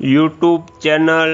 YouTube channel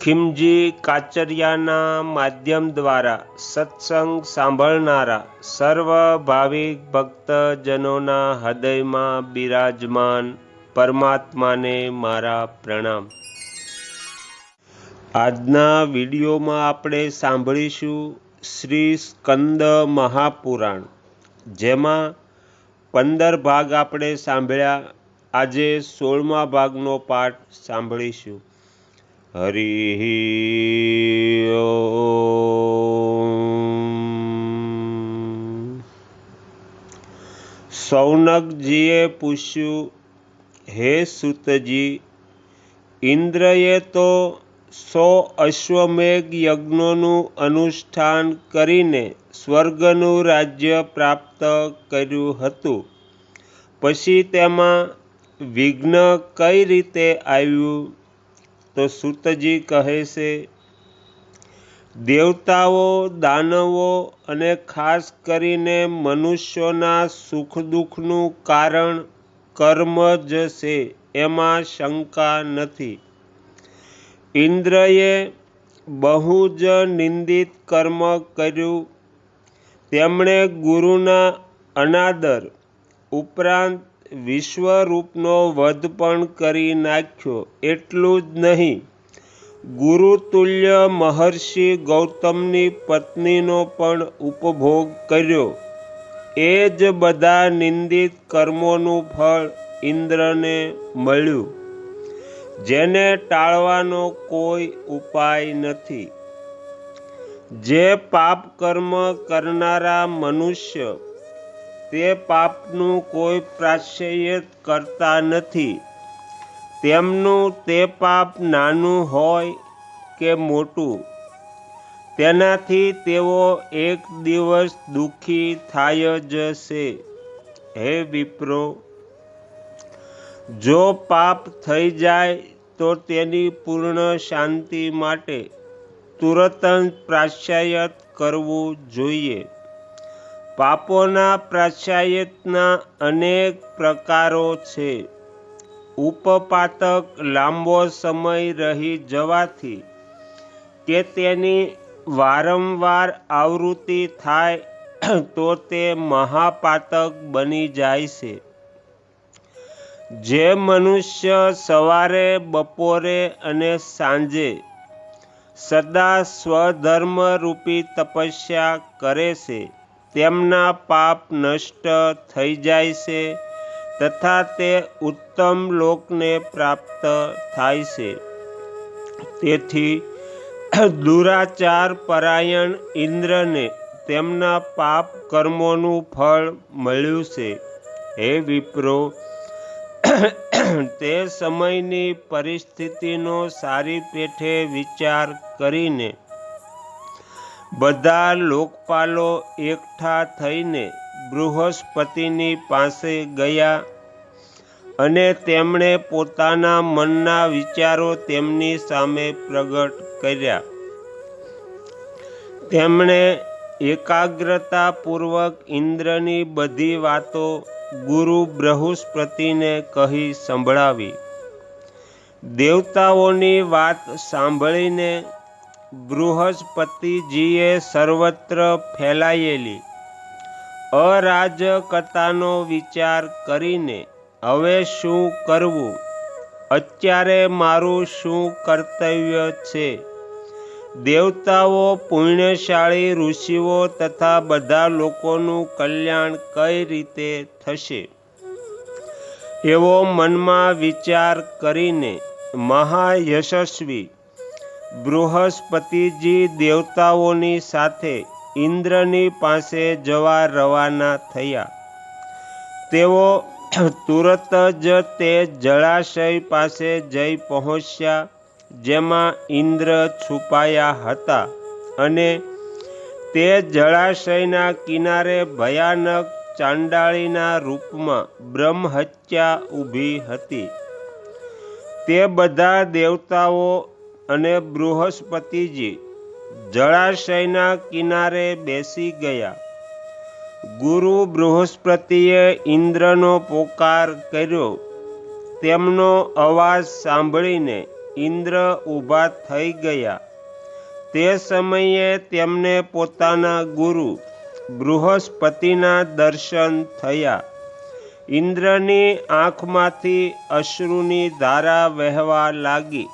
ખિમજી કાચરિયાના માધ્યમ દ્વારા સત્સંગ સાંભળનારા સર્વ ભાવિક ભક્તજનોના હૃદયમાં બિરાજમાન પરમાત્માને મારા પ્રણામ. આજના વિડીયોમાં આપણે સાંભળીશું શ્રી સ્કંદ મહાપુરાણ, જેમાં પંદર ભાગ આપણે સાંભળ્યા. આજે સોળમા ભાગનો પાઠ સાંભળીશું. હરિ સૌનકજીએ પૂછ્યું, હે સુતજી, ઇન્દ્રએ તો સો અશ્વમેઘ યજ્ઞોનું અનુષ્ઠાન કરીને સ્વર્ગનું રાજ્ય પ્રાપ્ત કર્યું હતું. પછી તેમાં વિઘ્ન કઈ રીતે આવ્યું? તો સુતજી કહે છે, દેવતાઓ, દાનવો અને ખાસ કરીને મનુષ્યોના સુખ દુઃખનું કારણ કર્મ જ છે, એમાં શંકા નથી. ઇન્દ્રએ બહુ જ નિંદિત કર્મ કર્યું. તેમણે ગુરુના અનાદર ઉપરાંત વિશ્વરૂપનો વધ પણ કરી નાખ્યો, એટલું જ નહીં. ગુરુતુલ્ય મહર્ષિ ગૌતમની પત્નીનો પણ ઉપભોગ કર્યો. એ જ બધા નિંદિત કર્મોનું ફળ ઇન્દ્રને મળ્યું, જેને ટાળવાનો કોઈ ઉપાય નથી. જે પાપ કર્મ કરનારા મનુષ્ય તે પાપનું કોઈ પ્રાશ્ચય કરતા નથી. તેમનું તે પાપ નાનું હોય કે મોટું. તેનાથી તેઓ એક દિવસ દુઃખી થાય જ છે. હે વિપ્રો, જો પાપ થઈ જાય તો તેની પૂર્ણ શાંતિ માટે તુરત પ્રાશ્ચાયત કરવું જોઈએ. પાપોના પ્રાશ્ચાયતના અનેક પ્રકારો છે. ઉપપાતક લાંબો સમય રહી જવાથી કે તેની વારંવાર આવૃત્તિ થાય તો તે મહાપાતક બની જાય છે. જે મનુષ્ય સવારે, બપોરે અને સાંજે સદા સ્વધર્મરૂપી તપસ્યા કરે છે. તેમના પાપ નષ્ટ થઈ જાય છે તથા તે ઉત્તમ લોકને પ્રાપ્ત થાય છે. તેથી દુરાચાર પરાયણ ઇન્દ્રને તેમના પાપ કર્મોનું ફળ મળ્યું છે. હે વિપ્રો, તે સમયની પરિસ્થિતિનો સારી પેઠે વિચાર કરીને બધા લોકપાલો એકઠા થઈને બૃહસ્પતિની પાસે ગયા અને તેમણે પોતાના મનના વિચારો તેમની સામે પ્રગટ કર્યા. તેમણે એકાગ્રતાપૂર્વક ઇન્દ્રની બધી વાતો ગુરુ બૃહસ્પતિને કહી સંભળાવી. દેવતાઓની વાત સાંભળીને બૃહસ્પતિજીએ સર્વત્ર ફેલાયેલી અરાજકતાનો વિચાર કરીને, હવે શું કરવું? અત્યારે મારું શું કર્તવ્ય છે? દેવતાઓ, પુણ્યશાળી ઋષિઓ તથા બધા લોકોનું કલ્યાણ કઈ રીતે થશે? એવો મનમાં વિચાર કરીને મહાયશસ્વી બૃહસ્પતિજી દેવતાઓની સાથે ઇન્દ્રની પાસે જવા રવાના થયા. તેઓ તુરત જ તે જળાશય પાસે જઈ પહોંચ્યા, જેમાં ઇન્દ્ર છુપાયા હતા અને તે જળાશયના કિનારે ભયાનક ચાંડાળીના રૂપમાં બ્રહ્મહત્યા ઊભી હતી. તે બધા દેવતાઓ અને બૃહસ્પતિજી જળાશયના કિનારે બેસી ગયા. ગુરુ બૃહસ્પતિએ ઇન્દ્રનો પોકાર કર્યો. તેમનો અવાજ સાંભળીને ઇન્દ્ર ઊભા થઈ ગયા. તે સમયે તેમને પોતાના ગુરુ બૃહસ્પતિના દર્શન થયા. ઇન્દ્રની આંખમાંથી અશ્રુની ધારા વહેવા લાગી.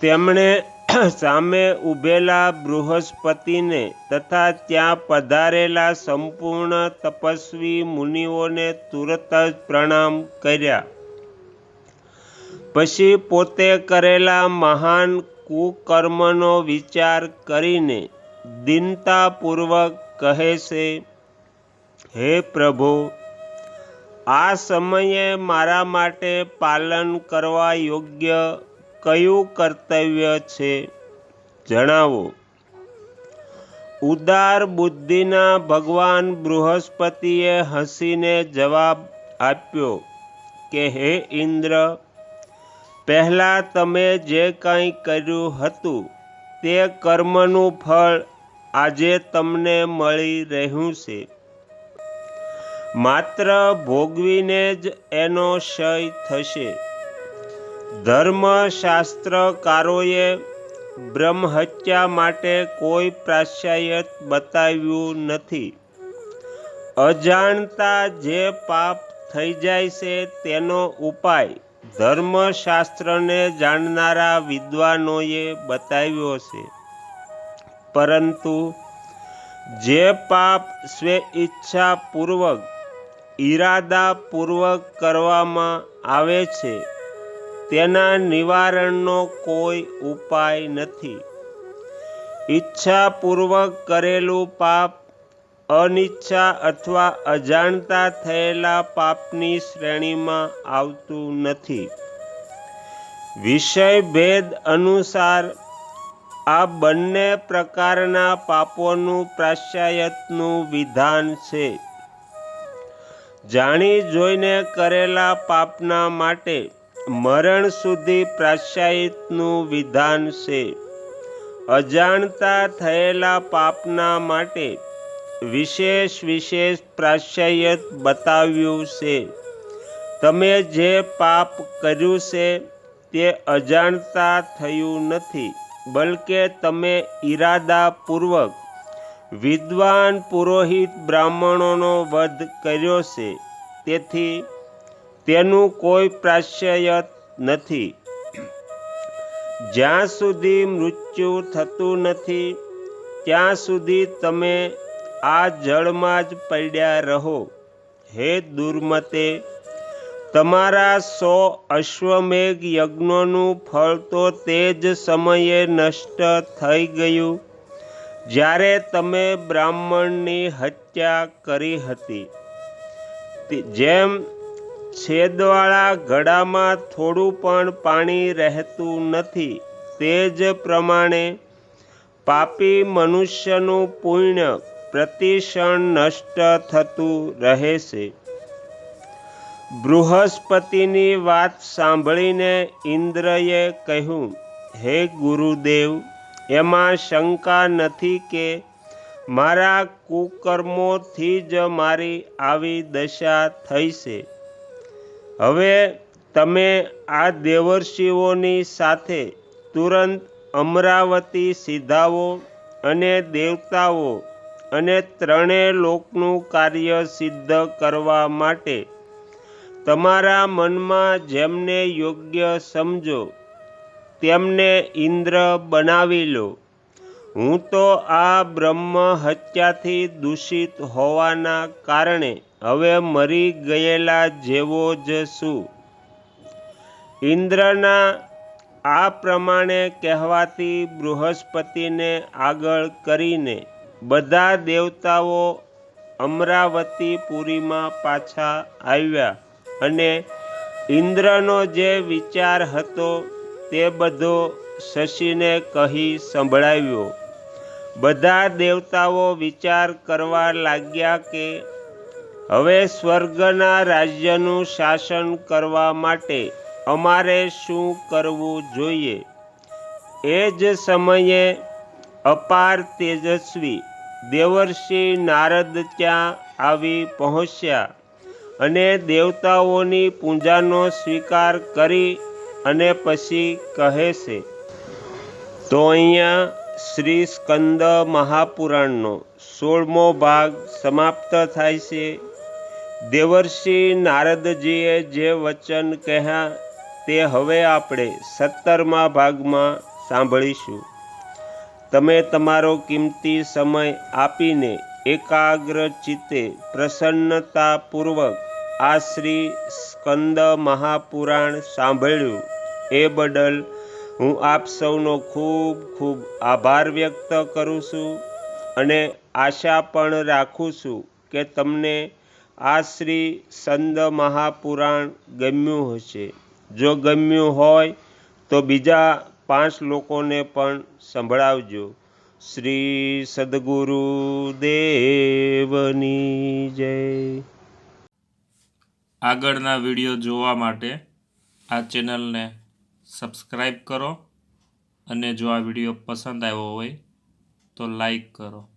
તેમણે સામે ઊભેલા બૃહસ્પતિને તથા ત્યાં પધારેલા સંપૂર્ણ તપસ્વી મુનિઓને તુરત જ પ્રણામ કર્યા. પછી પોતે કરેલા મહાન કુકર્મનો વિચાર કરીને દિનતાપૂર્વક કહે છે, હે પ્રભુ, આ સમયે મારા માટે પાલન કરવા યોગ્ય કયું કર્તવ્ય છે? જણાવો. ઉદાર બુદ્ધિના ભગવાન બૃહસ્પતિએ હસીને જવાબ આપ્યો કે, હે ઇન્દ્ર, પહેલાં તમે જે કંઈ કર્યું હતું તે કર્મનું ફળ આજે તમને મળી રહ્યું છે. માત્ર ભોગવીને જ એનો ક્ષય થશે. ધર્મશાસ્ત્રકારોએ બ્રહ્મહત્યા માટે કોઈ પ્રાશ્ચાયત બતાવ્યું નથી. અજાણતા જે પાપ થઈ જાય છે તેનો ઉપાય ધર્મશાસ્ત્રને જાણનારા વિદ્વાનોએ બતાવ્યો છે. પરંતુ જે પાપ સ્વે ઈચ્છાપૂર્વક, ઈરાદાપૂર્વક કરવામાં આવે છે તેના નિવારણનો કોઈ ઉપાય નથી. ઈચ્છાપૂર્વક કરેલું પાપ, અનિચ્છા અથવા અજાણતા થયેલા પાપની શ્રેણીમાં આવતું નથી. વિષય ભેદ અનુસાર આ બંને પ્રકારના પાપોનું પ્રાશ્ચાયતનું વિધાન છે. જાણી જોઈને કરેલા પાપના માટે મરણ સુધી પ્રાશ્ચાયતનું વિધાન છે. અજાણતા થયેલા પાપના માટે વિશેષ વિશેષ પ્રાશ્ચાયત બતાવ્યું છે. તમે જે પાપ કર્યું છે, તે અજાણતા થયું નથી, બલકે તમે ઈરાદાપૂર્વક વિદ્વાન પુરોહિત બ્રાહ્મણોનો વધ કર્યો છે. તેથી તેનું કોઈ પ્રાશ્ચયત નથી. જ્યાં સુધી મૃત્યુ થતું નથી, ત્યાં સુધી તમે આ જળમાં જ પડ્યા રહો. હે દુર્મતે, તમારા સો અશ્વમેઘ યજ્ઞોનું ફળ તો તે જ સમયે નષ્ટ થઈ ગયું, જ્યારે તમે બ્રાહ્મણની હત્યા કરી હતી. જેમ છેદવાળા ઘડામાં થોડું પણ પાણી રહેતું નથી. તે જ પ્રમાણે પાપી મનુષ્યનું પુણ્ય પ્રતિક્ષણ નષ્ટ થતું રહે છે બૃહસ્પતિની વાત સાંભળીને ઇન્દ્રએ કહ્યું, હે ગુરુદેવ, એમાં શંકા નથી કે મારા કુકર્મોથી જ મારી આવી દશા થઈ છે હવે તમે આ દેવર્ષિઓની સાથે તુરંત અમરાવતી સિદ્ધાઓ અને દેવતાઓ અને ત્રણેય લોકનું કાર્ય સિદ્ધ કરવા માટે તમારા મનમાં જેમને યોગ્ય સમજો, તેમને ઇન્દ્ર બનાવી લો. હું તો આ બ્રહ્મ હત્યાથી દૂષિત હોવાના કારણે હવે મરી ગયેલા જેવો જ છું. ઇન્દ્રના આ પ્રમાણે કહેવાતી બૃહસ્પતિને આગળ કરીને બધા દેવતાઓ અમરાવતીપુરીમાં પાછા આવ્યા અને ઇન્દ્રનો જે વિચાર હતો તે બધો શશીને કહી સંભળાવ્યો. બધા દેવતાઓ વિચાર કરવા લાગ્યા કે હવે સ્વર્ગના રાજ્યનું શાસન કરવા માટે અમારે શું કરવું જોઈએ? એ જ સમયે અપાર તેજસ્વી દેવર્ષિ નારદ ત્યાં આવી પહોંચ્યા અને દેવતાઓની પૂજાનો સ્વીકાર કરી અને પછી કહે છે, તો અહીંયા શ્રી સ્કંદ મહાપુરાણનો સોળમો ભાગ સમાપ્ત થાય છે. દેવર્ષિ નારદજીએ જે વચન કહ્યા તે હવે આપણે સત્તરમા ભાગમાં સાંભળીશું. તમે તમારો કિંમતી સમય આપીને એકાગ્ર ચિત્તે પ્રસન્નતાપૂર્વક આ શ્રી સ્કંદ મહાપુરાણ સાંભળ્યું. એ બદલ હું આપ સૌનો ખૂબ ખૂબ આભાર વ્યક્ત કરું છું અને આશા પણ રાખું છું કે તમને આ શ્રી સંદ મહાપુરાણ ગમ્યું હશે. જો ગમ્યું હોય, તો બીજા પાંચ લોકોને પણ સંભળાવજો. શ્રી સદગુરુ દેવની જય. આગળના વીડિયો જોવા માટે આ ચેનલને સબસ્ક્રાઈબ કરો અને જો આ વીડિયો પસંદ આવ્યો હોય, તો લાઈક કરો.